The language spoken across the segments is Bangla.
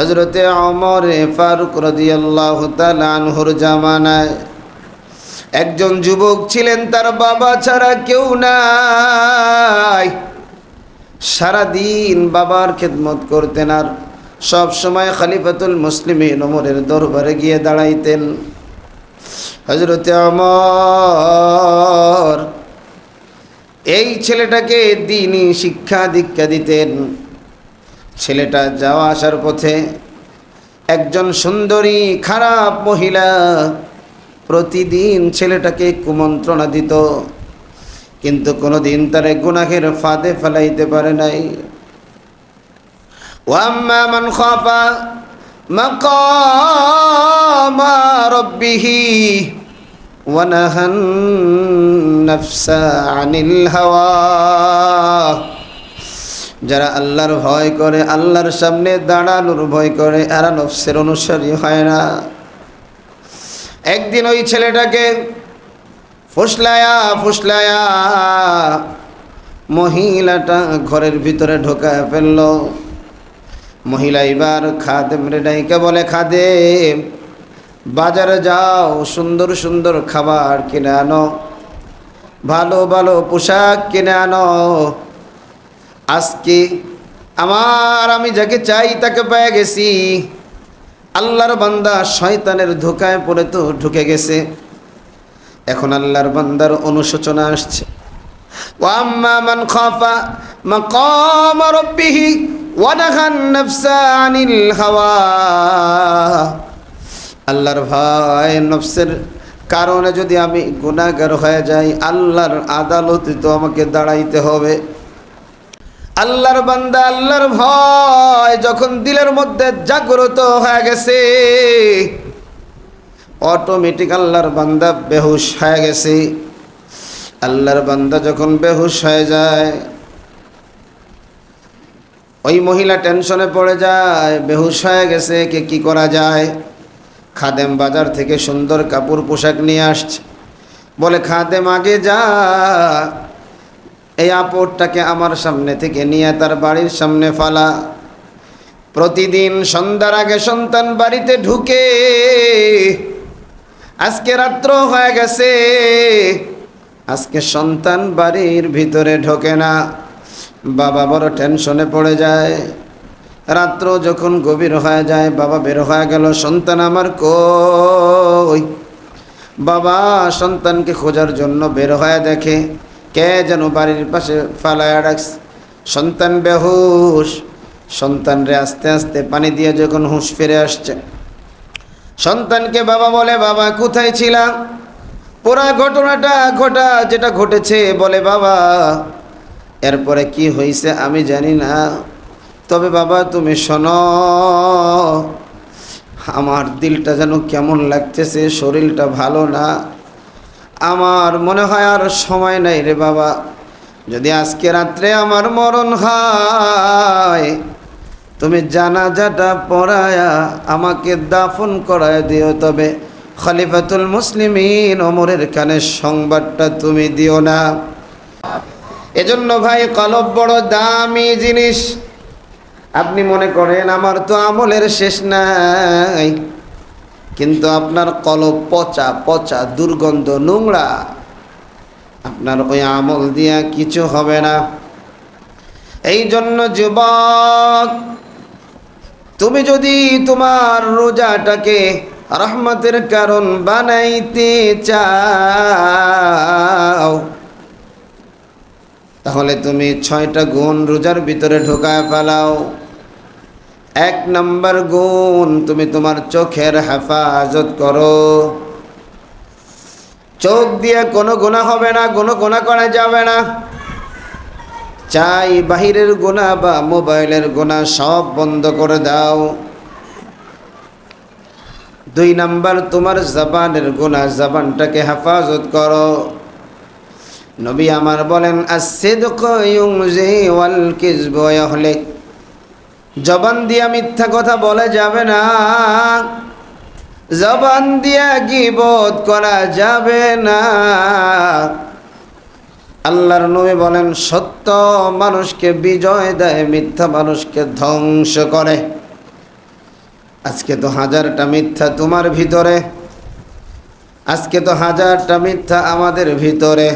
হজরতে অমর ফারুক রদিয়াল্লাহ তালানহুর জামানায় একজন যুবক ছিলেন, তার বাবা ছাড়া কেউ নাই। সারাদিন বাবার খেদমত করতেন আর সব সময় খালিফাতুল মুসলিমিন ওমরের দরবারে গিয়ে দাঁড়াইতেন। হজরতে অমর এই ছেলেটাকে দিনই শিক্ষা দীক্ষা দিতেন। ছেলেটা যাওয়া আসার পথে একজন সুন্দরী, খারাপ মহিলা প্রতিদিন ছেলেটাকে কুমন্ত্রণা দিত, কিন্তু কোনো দিন তারে গুনাহের ফাঁদে ফেলাইতে পারে নাই। ওয়াম্মা ওয়ানাহান নাফসা আনিল হাওয়া। যারা আল্লাহর ভয় করে, আল্লাহর সামনে দাঁড়ানোর ভয় করে, এরা নফসের অনুসারী হয় না। একদিন ওই ছেলেটাকে ফুসলায়া ফুসলায়া মহিলাটা ঘরের ভিতরে ঢোকায় ফেলল। মহিলা এবার খাদেম রে ডাইকে বলে, খাদেম, বাজারে যাও, সুন্দর সুন্দর খাবার কিনে আনো, ভালো ভালো পোশাক কিনে আনো। আজকে আমার, আমি যাকে চাই তাকে পেয়ে গেছি। আল্লাহর বান্দা শয়তানের ধোকায় পড়ে তো ঢুকে গেছে। এখন আল্লাহর বান্দার অনুশোচনা আসছে। আনিল হাওয়া। আল্লাহর ভয় নফসের কারণে যদি আমি গুণাগার হয়ে যাই, আল্লাহর আদালতে তো আমাকে দাঁড়াইতে হবে। আল্লাহর বান্দা, আল্লাহর ভয় যখন দিলের মধ্যে জাগ্রত হয়ে গেছে অটোমেটিক আল্লাহর বান্দা বেহুশ হয়ে গেছে। আল্লাহর বান্দা যখন বেহুশ হয়ে যায়, ওই মহিলা টেনশনে পড়ে যায়, বেহুশ হয়ে গেছে কে কি করা যায়? খাদেম বাজার থেকে সুন্দর কাপড় পোশাক নিয়ে আসছে। বলে, খাদেম, আগে যা। এই আপড়টাকে আমার সামনে থেকে নিয়ে তার বাড়ির সামনে ফালা। প্রতিদিন সন্ধ্যার আগে সন্তান বাড়িতে ঢুকে। আজকে রাত্র হয়ে গেছে। আজকে সন্তান বাড়ির ভিতরে ঢোকে না। বাবা বড় টেনশনে পড়ে যায়। রাত্র যখন গভীর হয়ে যায়, বাবা বের হয়ে গেল, সন্তান আমার কই? বাবা সন্তানকে খোঁজার জন্য বের হয়ে দেখে। কে যেন বাড়ির পাশে ফালায়া রাখছে সন্তান বেহুশ। সন্তানরে আস্তে আস্তে পানি দিয়ে যখন হুঁশ ফিরে আসছে। সন্তানকে বাবা বলে, বাবা, কোথায় ছিলাম পুরা ঘটনাটা ঘটা, যেটা ঘটেছে বলে, বাবা, এরপরে কি হয়েছে আমি জানি না। তবে বাবা, তুমি শোনো, আমার দিলটা যেন কেমন লাগতেছে, শরীরটা ভালো না। আমার মনে হয় আর সময় নাই রে বাবা। যদি আজকে রাত্রে আমার মরণ হয়, তুমি জানাজাটা পড়ায়া আমাকে দাফন করায় দিও। তবে খলিফাতুল মুসলিমিন অমরের কানে সংবাদটা তুমি দিও না। এজন্য ভাই, কলব বড় দামি জিনিস। আপনি মনে করেন আমার তো আমলের শেষ নাই। কিন্তু আপনার কলব পচা পচা, দুর্গন্ধ, নোংরা, আপনার ওই আমল দিয়া কিছু হবে না। এই জন্য যুবক, তুমি যদি তোমার রোজাটাকে রহমতের কারণ বানাইতে চাও, তাহলে তুমি ছয়টা গুণ রোজার ভিতরে ঢোকায় ফেলাও। এক নম্বর গুণ, তুমি তোমার চোখের হেফাজত করো। চোখ দিয়ে কোনো গোনা হবে না, কোনো গোনা করা যাবে না। চাই বাহিরের গোনা বা মোবাইলের গোনা সব বন্ধ করে দাও। দুই নাম্বার, তোমার জবানের গোনা জবানটাকে হেফাজত করো। নবী আমার বলেন আসিদক ইউজি ওয়াল কিযব ইয়াহলিক। জবান দিয়া মিথ্যা কথা বলে যাবে না। জবান দিয়া গিবত করা যাবে না। আল্লাহর নবী বলেন, সত্য মানুষকে বিজয় দেয়, মিথ্যা মানুষকে ধ্বংস করে। আজকে তো হাজারটা মিথ্যা তোমার ভিতরে। আজকে তো হাজারটা মিথ্যা আমাদের ভিতরে।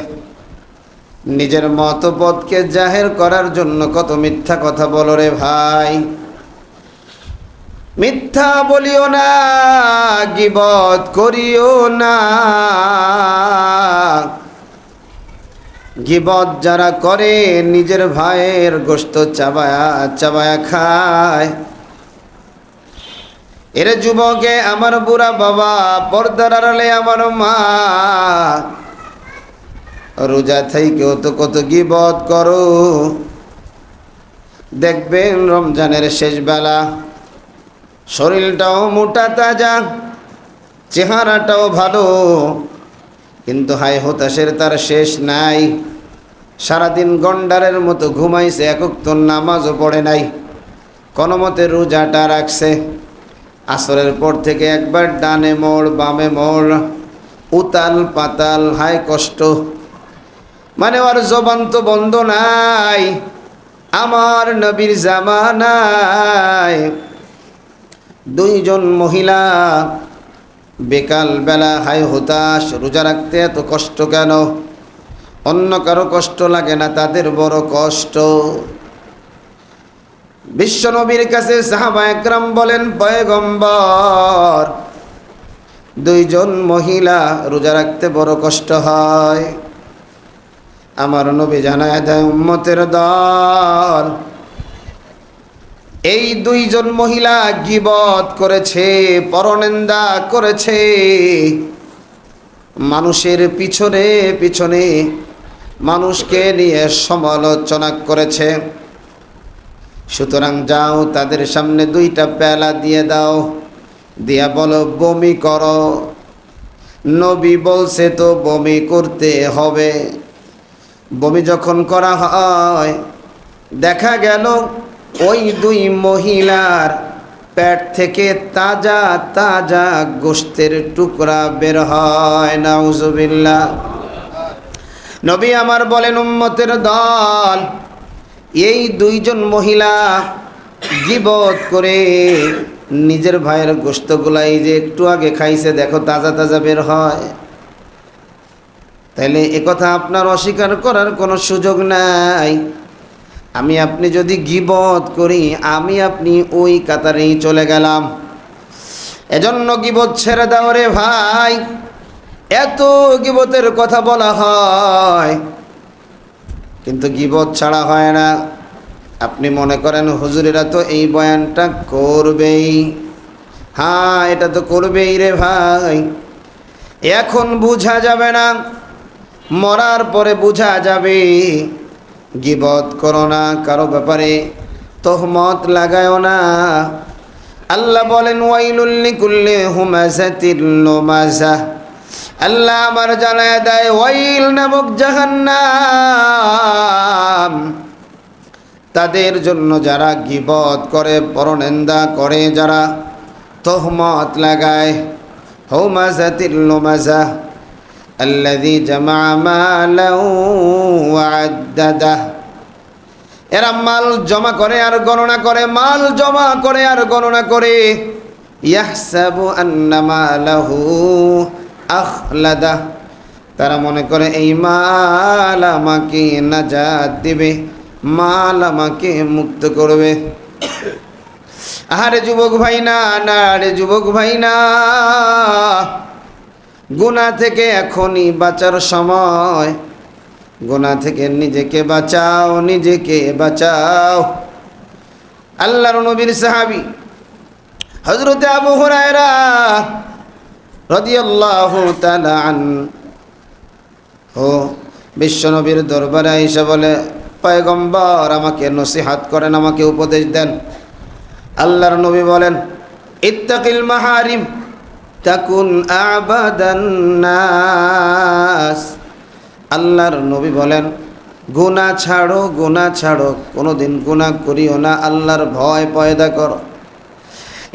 নিজের মতপদকে জাহের করার জন্য কত মিথ্যা কথা বলো রে ভাই। মিথ্যা বলিও না, গিবত করিও না। গিবত যারা করে নিজের ভাইয়ের গোস্ত চাবায়া চাবায়া খায়। এর যুবকে, আমার বুড়া বাবা, পর্দার আড়ালে আমার মা রোজা থেকেও তো কত গিবত করো। দেখবেন রমজানের শেষ বেলা, শরীরটাও মোটা তাজা, চেহারাটাও ভালো, কিন্তু হাই হতাশের তার শেষ নাই। সারাদিন গন্ডারের মতো ঘুমাইছে একক তো নামাজও পড়ে নাই কোনো মতে রোজাটা রাখছে। আসরের পর থেকে একবার ডানে মোড়, বামে মোড় উতাল পাতাল হাই কষ্ট। মানে ওর জবান তো বন্ধ নাই, আমার নবীর জামানায়। দুইজন মহিলা বেকাল বেলা হাই হতাশ, রোজা রাখতে এত কষ্ট কেন? অন্য কারও কষ্ট লাগে না, তাদের বড় কষ্ট। বিশ্বনবীর কাছে সাহাবা একরাম বলেন, পয়গম্বর, দুইজন মহিলা রোজা রাখতে বড় কষ্ট হয়। আমার নবী জানায় দেয় উম্মতের দল। এই দুইজন মহিলা গিবত করেছে, পরনিন্দা করেছে। মানুষের পিছনে পিছনে মানুষকে নিয়ে সমালোচনা করেছে। সুতরাং যাও তাদের সামনে দুইটা পেলা দিয়ে দাও, দিয়া বলো, বমি করো। নবী বলছে তো বমি করতে হবে। বমি যখন করা হয়, দেখা গেল ওই দুই মহিলার পেট থেকে তাজা তাজা গোস্তের টুকরা বের হয়। নাউজুবিল্লাহ। নবী আমার বলেন, উম্মতের দল, এই দুইজন মহিলা গিবত করে নিজের ভাইয়ের গোস্তগুলাই যে একটু আগে খাইছে, দেখো তাজা তাজা বের হয়। তাইলে একথা আপনার অস্বীকার করার কোনো সুযোগ নাই। আমি আপনি যদি গিবত করি, আমি আপনি ওই কাতারেই চলে গেলাম। এজন্য গিবত ছেড়ে দাও রে ভাই। এত গিবতের কথা বলা হয়, কিন্তু গিবত ছাড়া হয় না। আপনি মনে করেন হুজুরেরা তো এই বয়ানটা করবেই। হ্যাঁ এটা তো করবেই রে ভাই। এখন বুঝা যাবে না মরার পরে বুঝা যাবে, গিবত করো না কারও ব্যাপারে, তোহমত লাগায়ও না। আল্লাহ বলেন ওয়াইলুল্লি কুল্লে হুমাজাতির লোমাজা আল্লাহ আমার জানায় দেয়, ওয়াইল নামক জাহান্নাম। তাদের জন্য যারা গিবত করে, পরনিন্দা করে, যারা তোহমত লাগায় হৌমাজাতির লোমাজা আল্লাদি জামা দাদা এরা মাল জমা করে আর গণনা করে, মাল জমা করে আর গণনা করে। ইয়াহসাবু আন্নামালাহু আখলাদাহ। তারা মনে করে, এই মাল আমাকে নাজাত দিবে, মাল আমাকে মুক্ত করবে। আহারে যুবক ভাই না না রে যুবক ভাই না গুণা থেকে এখনই বাঁচার সময়। গুণা থেকে নিজেকে বাঁচাও নিজেকে বাঁচাও। আল্লাহর নবীর সাহাবি হজরতে আবু হুরায়রা রাদিয়াল্লাহু তাআলা আন ও বিশ্বনবীর দরবারে আইসা বলে, পয়গম্বর, আমাকে নসিহাত করেন, আমাকে উপদেশ দেন। আল্লাহর নবী বলেন, ইত্তাকিল মাহারিম। তাকুন আবাদান্নাস আল্লাহর নবী বলেন, গুনাহ ছাড়ো গুনাহ ছাড়ো কোনো দিন গুনাহ করিও না, আল্লাহর ভয় পয়দা করো।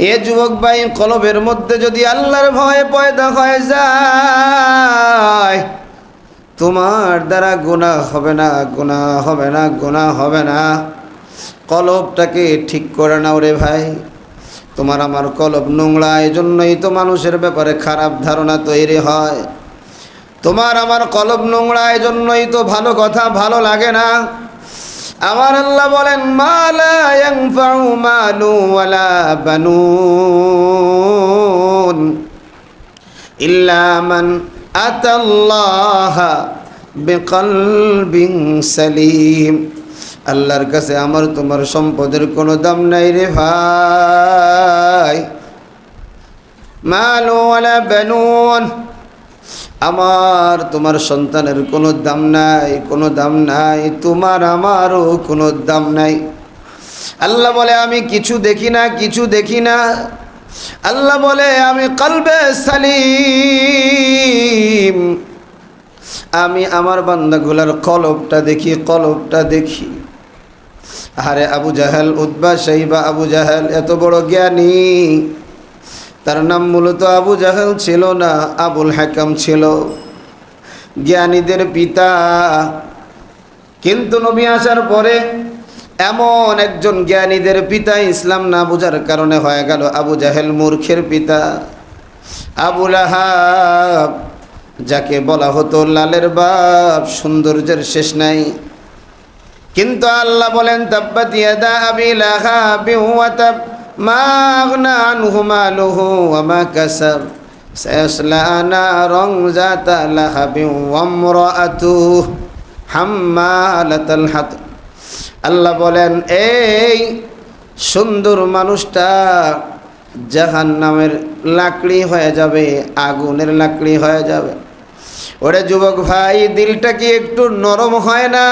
এ যুবক ভাই, কলবের মধ্যে যদি আল্লাহর ভয় পয়দা হয়ে যায়, তোমার দ্বারা গুনাহ হবে না, গুনাহ হবে না, গুনাহ হবে না। কলবটাকে ঠিক করে নাও রে ভাই। তোমার আমার কলব নোংরা এই জন্যই তো মানুষের ব্যাপারে খারাপ ধারণা তৈরি হয়। তোমার আমার কলব নোংরা এই জন্যই তো ভালো কথা ভালো লাগে না। আমার আল্লাহ বলেন মালা বিকলবিন সালিম। আল্লাহর কাছে আমার তোমার সম্পদের কোনো দাম নাই রে ভাই। আমার তোমার সন্তানের কোনো দাম নাই, কোনো দাম নাই, তোমার আমারও কোনো দাম নাই। আল্লাহ বলে, আমি কিছু দেখি না, কিছু দেখি না। আল্লাহ বলে, আমি কলবে সালিম। আমি আমার বান্দাগুলার কলবটা দেখি কলবটা দেখি। আরে আবু জাহেল উদ্বা সাইবা আবু জাহেল, এত বড় জ্ঞানী। তার নাম মূলত আবু জাহেল ছিল না, আবুল হাকাম ছিল। জ্ঞানীদের পিতা। কিন্তু নবী আসার পরে এমন একজন জ্ঞানীদের পিতা ইসলাম না বুঝার কারণে হয়ে গেল আবু জাহেল মূর্খের পিতা। আবুল আহাব, যাকে বলা হতো লালের বাপ, সৌন্দর্যের শেষ নাই। কিন্তু আল্লাহ বলেন, তাব্বাত ইয়াদা আবি ওয়া তাব মা হাতব আল্লাহ বলেন, এই সুন্দর মানুষটা জাহান নামের লাকড়ি হয়ে যাবে, আগুনের লাকড়ি হয়ে যাবে। ওরে যুবক ভাই, দিলটা কি একটু নরম হয় না?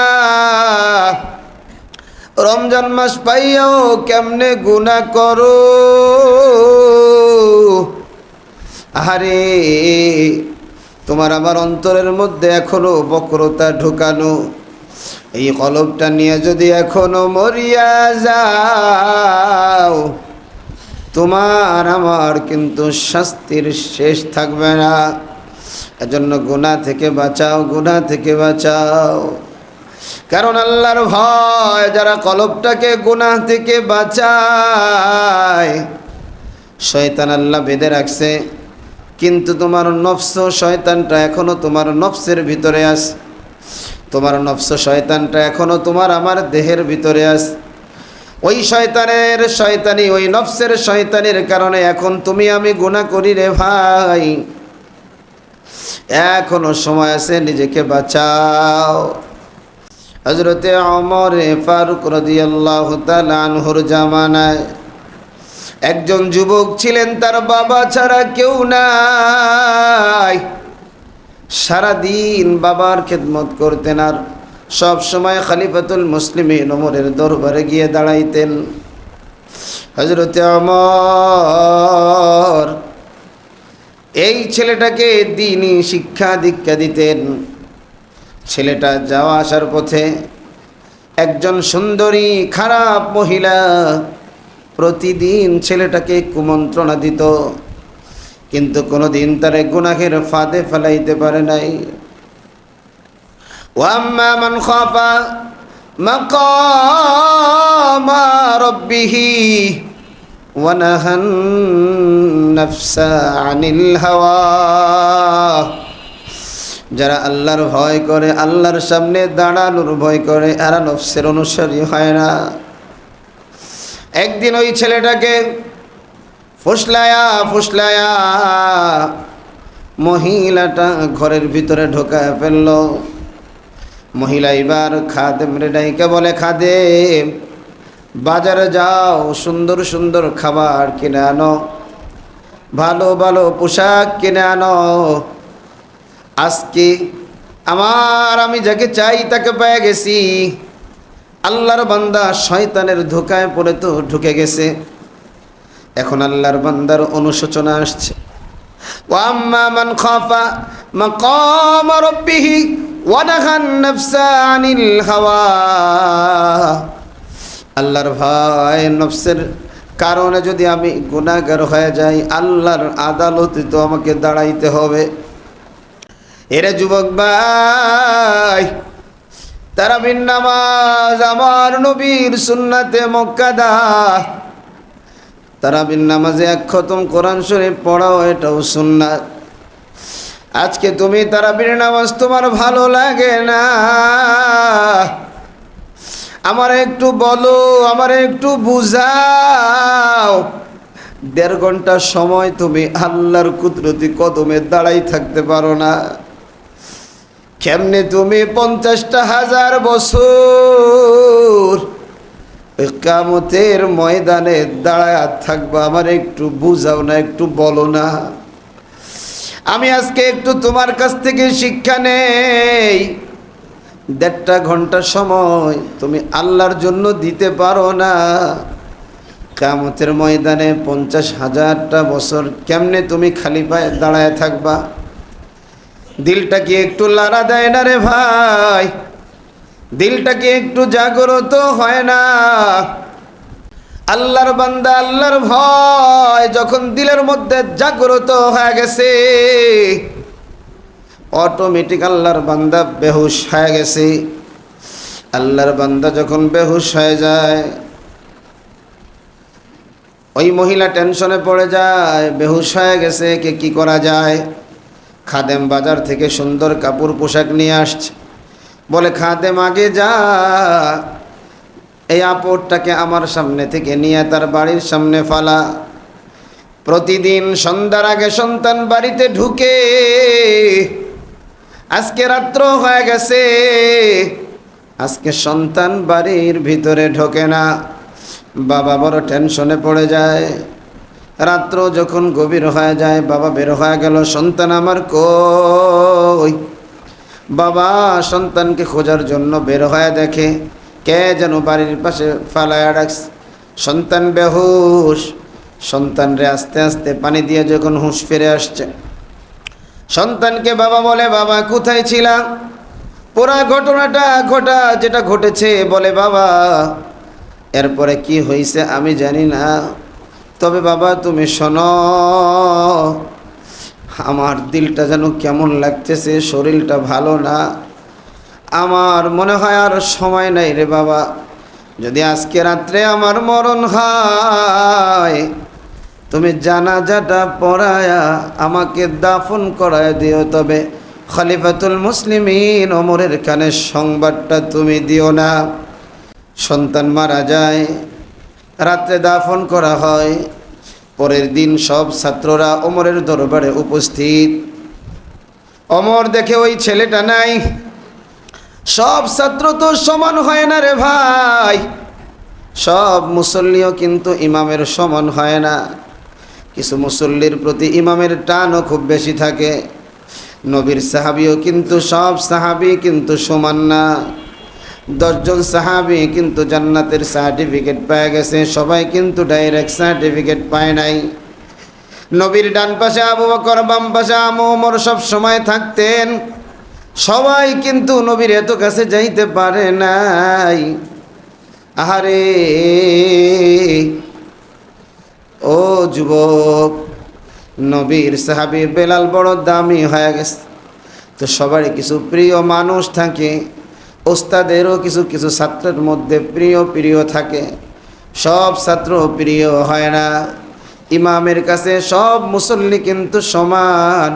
রমজান মাস পাইয়াও কেমনে গুণা করো? আরে তোমার আমার অন্তরের মধ্যে এখনও বক্রতা ঢুকানো। এই কলবটা নিয়ে যদি এখনও মরিয়া যাও, তোমার আমার কিন্তু শাস্তির শেষ থাকবে না। এজন্য গুণা থেকে বাঁচাও গুণা থেকে বাঁচাও। কারণ আল্লাহর ভয়, যারা কলবটাকে গুনাহ থেকে বাঁচায়, শয়তান আল্লাহ বেঁধে রাখছে। কিন্তু তোমার নফস শয়তানটা এখনও তোমার নফসের ভিতরে আস। তোমার নফস শয়তানটা এখনও তোমার আমার দেহের ভিতরে আস। ওই শয়তানের শয়তানি, ওই নফসের শয়তানির কারণে এখন তুমি আমি গুণা করি রে ভাই। এখনও সময় আছে নিজেকে বাঁচাও। হজরতে অমরে ফারুক রদিয়াল্লাহ আনহুর জামানায় একজন যুবক ছিলেন, তার বাবা ছাড়া কেউ নাই। সারাদিন বাবার খেদমত করতেন আর সব সময় খালিফাতুল মুসলিম নমরের দরবারে গিয়ে দাঁড়াইতেন। হজরতে অমর এই ছেলেটাকে দিনই শিক্ষা দীক্ষা দিতেন। ছেলেটা যাওয়া আসার পথে একজন সুন্দরী, খারাপ মহিলা প্রতিদিন ছেলেটাকে কুমন্ত্রণা দিত, কিন্তু কোনো দিন তারে গুনাহের ফাঁদে ফেলাইতে পারে নাই। ওয়াম্মা ওয়ানাহান নাফসা আনিল হাওয়া। যারা আল্লাহর ভয় করে, আল্লাহর সামনে দাঁড়ানোর ভয় করে, এরা নফসের অনুসারী হয় না। একদিন ওই ছেলেটাকে ফুসলায়া ফুসলায়া মহিলাটা ঘরের ভিতরে ঢোকায় ফেলল। মহিলা এবার খাদেম রেডাইকে বলে, খাদেম, বাজারে যাও, সুন্দর সুন্দর খাবার কিনে আনো, ভালো ভালো পোশাক কিনে আনো আজকে আমার আমি যাকে চাই তাকে পেয়ে গেছি। আল্লাহর বান্দা শয়তানের ধোকায় পড়ে তো ঢুকে গেছে। এখন আল্লাহর বান্দার অনুশোচনা আসছে। ওয়াম্মা আনিল হাওয়া। আল্লাহর ভয় নফসের কারণে যদি আমি গুণাগার হয়ে যাই, আল্লাহর আদালতে তো আমাকে দাঁড়াইতে হবে। এরে যুবক ভাই তারা নামাজ আমার নবীর সুন্নাতে মক্কাদা তারাবির নামাজে এক খতম কোরআন শরীফ পড়াও, এটাও সুন্নাত। আজকে তুমি তারাবির নামাজ তোমার ভালো লাগে না। আমার একটু বলো, আমার একটু বুঝাও। দেড় ঘণ্টা সময় তুমি আল্লাহর কুদরতি কদমে দাঁড়াই থাকতে পারো না। কেমনে তুমি পঞ্চাশটা হাজার বছর? কামতের ময়দানে দাঁড়ায় থাকবা, আমার একটু বুঝাও না, একটু বলো না। আমি আজকে একটু তোমার কাছ থেকে শিক্ষা নেই। দেড়টা ঘণ্টা সময় তুমি আল্লাহর জন্য দিতে পারো না। কামতের ময়দানে পঞ্চাশ হাজারটা বছর কেমনে তুমি খালি পায়ে দাঁড়ায় থাকবা? দিলটা কি একটু লারা দেয় না রে ভাই। দিলটা কি একটু জাগ্রত হয় না। আল্লাহর বান্দা, আল্লাহর ভয় যখন দিলের মধ্যে জাগ্রত হয়ে গেছে অটোমেটিক আল্লাহর বান্দা বেহুশ হয়ে গেছে। আল্লাহর বান্দা যখন বেহুশ হয়ে যায়, ওই মহিলা টেনশনে পড়ে যায়, বেহুশ হয়ে গেছে কে কি করা যায়? খাদেম বাজার থেকে সুন্দর কাপড় পোশাক নিয়ে আসছে। বলে, খাদেম, আগে যা। এই আপড়টাকে আমার সামনে থেকে নিয়ে তার বাড়ির সামনে ফালা। প্রতিদিন সন্ধ্যার আগে সন্তান বাড়িতে ঢুকে। আজকে রাত্র হয়ে গেছে। আজকে সন্তান বাড়ির ভিতরে ঢোকে না। বাবা বড় টেনশনে পড়ে যায়। রাত্র যখন গভীর হয়ে যায়, বাবা বের হয়ে গেল, সন্তান আমার কই? বাবা সন্তানকে খোঁজার জন্য বের হয়ে দেখে, কে যেন বাড়ির পাশে ফালায়া রাখছে সন্তান বেহুশ। সন্তানরে আস্তে আস্তে পানি দিয়ে যখন হুঁশ ফিরে আসছে, সন্তানকে বাবা বলে, বাবা, কোথায় ছিলাম পুরা ঘটনাটা ঘটা, যেটা ঘটেছে, বলে বাবা। এরপরে কি হয়েছে আমি জানি না। তবে বাবা, তুমি শোনো, আমার দিলটা যেন কেমন লাগতেছে, শরীরটা ভালো না। আমার মনে হয় আর সময় নাই রে বাবা। যদি আজকে রাত্রে আমার মরণ হয়, তুমি জানাজাটা পড়ায়া আমাকে দাফন করায় দিও। তবে খলিফাতুল মুসলিমিন ওমরের কানে সংবাদটা তুমি দিও না। সন্তান মারা যায় রাত্রে দাফন করা হয়। পরের দিন সব ছাত্ররা অমরের দরবারে উপস্থিত। অমর দেখে ওই ছেলেটা নাই। সব ছাত্র তো সমান হয় না রে ভাই। সব মুসল্লিও কিন্তু ইমামের সমান হয় না। কিছু মুসল্লির প্রতি ইমামের টানও খুব বেশি থাকে। নবীর সাহাবিও কিন্তু সব সাহাবি কিন্তু সমান না। দশজন সাহাবি কিন্তু জান্নাতের সার্টিফিকেট পেয়ে গেছে, সবাই কিন্তু ডাইরেক্ট সার্টিফিকেট পায় নাই। নবীর ডান পাশে আবু বকর, বাম পাশে আমু ওমর সব সময় থাকতেন। সবাই কিন্তু নবীর এত কাছে যাইতে পারে নাই। আহারে, ও যুবক, নবীর সাহাবি বেলাল বড় দামি হয়ে গেছে। তো সবারই কিছু প্রিয় মানুষ থাকে। ওস্তাদেরও কিছু কিছু ছাত্রের মধ্যে প্রিয় প্রিয় থাকে। সব ছাত্র প্রিয় হয় না। ইমামের কাছে সব মুসল্লি কিন্তু সমান।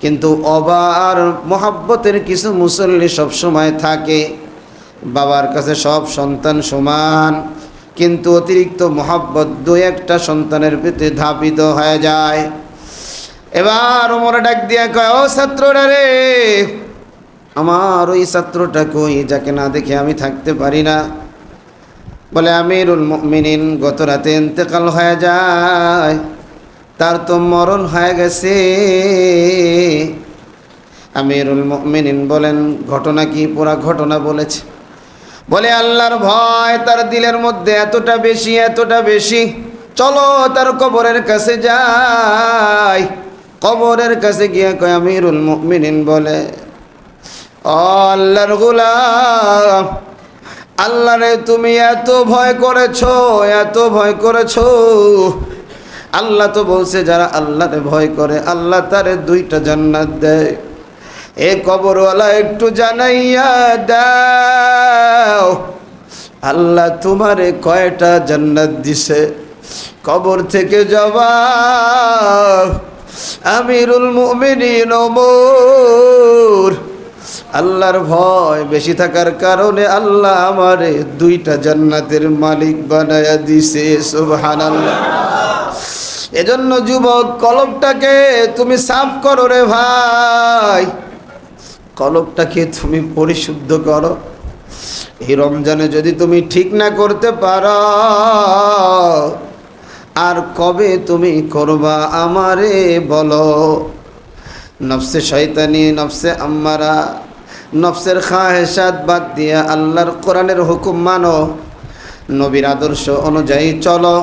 কিন্তু অবার মোহাব্বতের কিছু মুসল্লি সব সময় থাকে। বাবার কাছে সব সন্তান সমান। কিন্তু অতিরিক্ত মোহাব্বত দু একটা সন্তানের প্রতি ধাপিত হয়ে যায়। এবার ওমরে ডাক দিয়া কয়, ও ছাত্ররা রে আমার ওই ছাত্রটা কই যাকে না দেখে আমি থাকতে পারি না। বলে, আমিরুল মিনিন গত রাতে ইন্তেকাল হয়ে যায়। তার তো মরণ হয়ে গেছে। আমিরুল মিনিন বলেন, ঘটনা কি? পুরা ঘটনা বলেছে। বলে, আল্লাহর ভয় তার দিলের মধ্যে এতটা বেশি এতটা বেশি। চলো তার কবরের কাছে যাই। কবরের কাছে গিয়ে কয়, আমিরুল মিনিন বলে আল্লাহর গুলাম। আল্লাহ রে তুমি এত ভয় করেছ, এত ভয় করেছ। আল্লাহ তো বলছে, যারা আল্লাহরে ভয় করে, আল্লাহ তারে দুইটা জান্নাত দেয়। এ কবরওয়ালা একটু জানাইয়া দাও। আল্লাহ তোমারে কয়টা জান্নাত দিছে? কবর থেকে জবা আমিরুল মুমিনিন ওমর। আল্লাহর ভয় বেশি থাকার কারণে আল্লাহ আমারে দুইটা জান্নাতের মালিক বানায়া দিছে, সুবহানাল্লাহ। এজন্য যুবক, কলবটাকে তুমি সাফ করো রে ভাই। কলবটাকে তুমি পরিশুদ্ধ করো। এই রমজানে যদি তুমি ঠিক না করতে পারো, আর কবে তুমি করবা আমারে বলো। নফসে শয়তানি, নফসে আম্মারা নফসের খাহেসাত বাদ দিয়া আল্লাহর কোরআনের হুকুম মানো। নবীর আদর্শ অনুযায়ী চলো।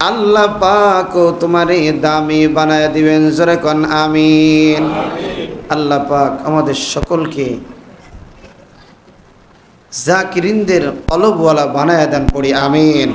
আল্লাহ পাক তোমার দামি বানায় দিবেন, জোরে কন আমিন। আল্লাহ পাক আমাদের সকলকে জাকিরিনদের অলবওয়ালা বানায় দেন পড়ি, আমিন।